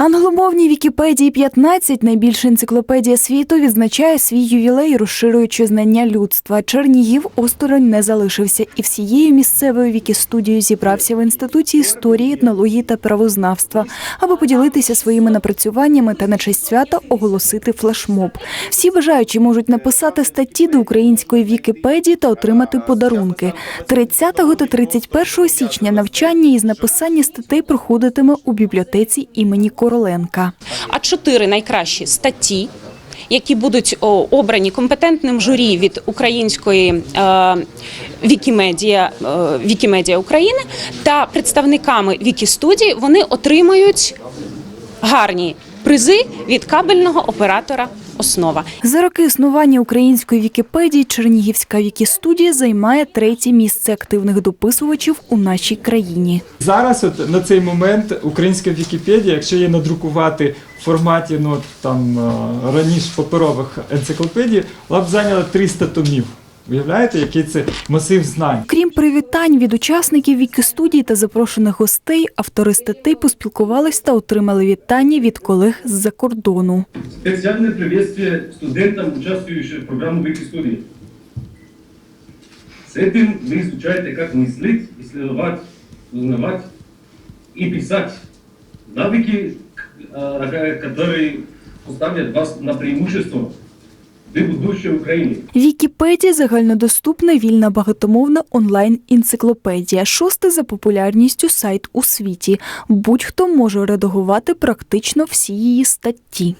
Англомовній Вікіпедії 15 найбільша енциклопедія світу відзначає свій ювілей, розширюючи знання людства. Чернігів осторонь не залишився і всією місцевою вікістудією зібрався в інституті історії, етнології та правознавства, аби поділитися своїми напрацюваннями та на честь свята оголосити флешмоб. Всі бажаючі можуть написати статті до української Вікіпедії та отримати подарунки. 30 та 31 січня навчання із написання статей проходитиме у бібліотеці імені Короленка. а чотири найкращі статті. Які будуть обрані компетентним журі від української е, Вікімедія, е, Вікімедія України та представниками Вікістудії, вони отримають гарні призи від кабельного оператора Основа. За роки існування української Вікіпедії Чернігівська Вікістудія займає третє місце активних дописувачів у нашій країні. Зараз, от на цей момент, українська Вікіпедія, якщо її надрукувати в форматі ну, там е, раніше паперових енциклопедій, вона б зайняла 300 томів. Уявляєте, який це масив знань? Крім привітань від учасників Вікістудії та запрошених гостей, автори статей поспілкувались та отримали вітання від колег з-за кордону. Специальное приветствие студентам, участвующим в программу Викистудии. С этим вы изучаете, как мыслить, исследовать, узнавать и писать. Навыки, а, которые поставят вас на преимущество в будущей Вікіпедія загальнодоступна вільна багатомовна онлайн-енциклопедія, шостий за популярністю сайт у світі. Будь-хто може редагувати практично всі її статті.